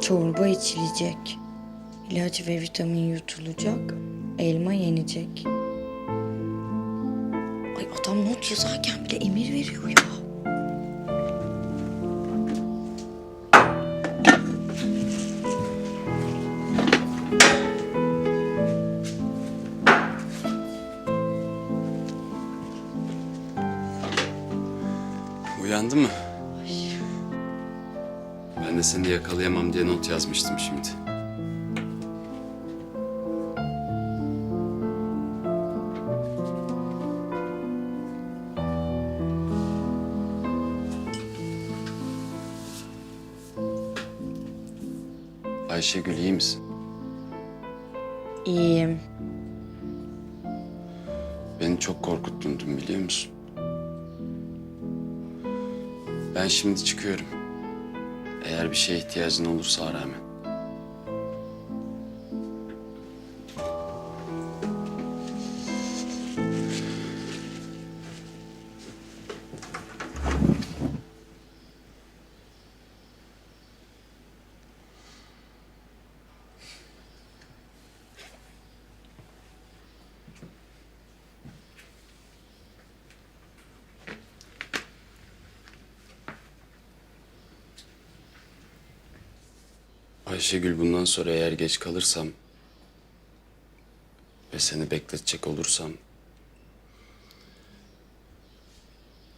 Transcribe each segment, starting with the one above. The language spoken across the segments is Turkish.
Çorba içilecek. İlaç ve vitamin yutulacak. Elma yenecek. Ay adam not yazarken bile emir veriyor ya. Uyandın mı? Ben de seni yakalayamam diye not yazmıştım şimdi. Ayşegül iyi misin? İyiyim. Beni çok korkuttun dün biliyor musun? Ben şimdi çıkıyorum. Eğer bir şeye ihtiyacın olursa ara hemen. Ayşegül bundan sonra eğer geç kalırsam ve seni bekletecek olursam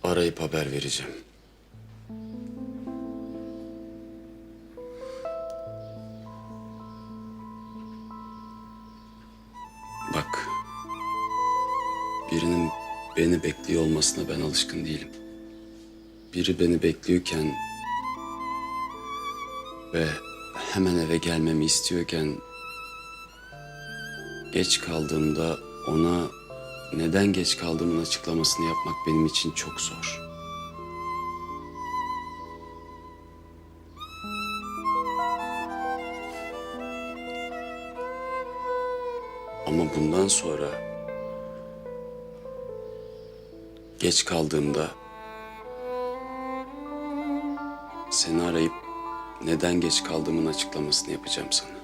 arayıp haber vereceğim. Bak, birinin beni bekliyor olmasına ben alışkın değilim. Biri beni bekliyorken ve hemen eve gelmemi istiyorken geç kaldığımda ona neden geç kaldığımın açıklamasını yapmak benim için çok zor. Ama bundan sonra geç kaldığımda seni arayıp neden geç kaldığımın açıklamasını yapacağım sana.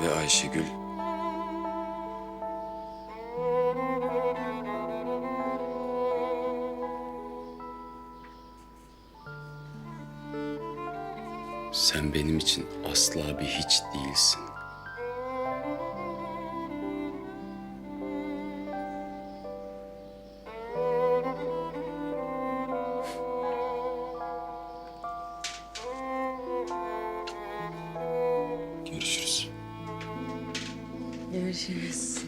Ve Ayşegül Sen benim için asla bir hiç değilsin. Görüşürüz. Görüşürüz.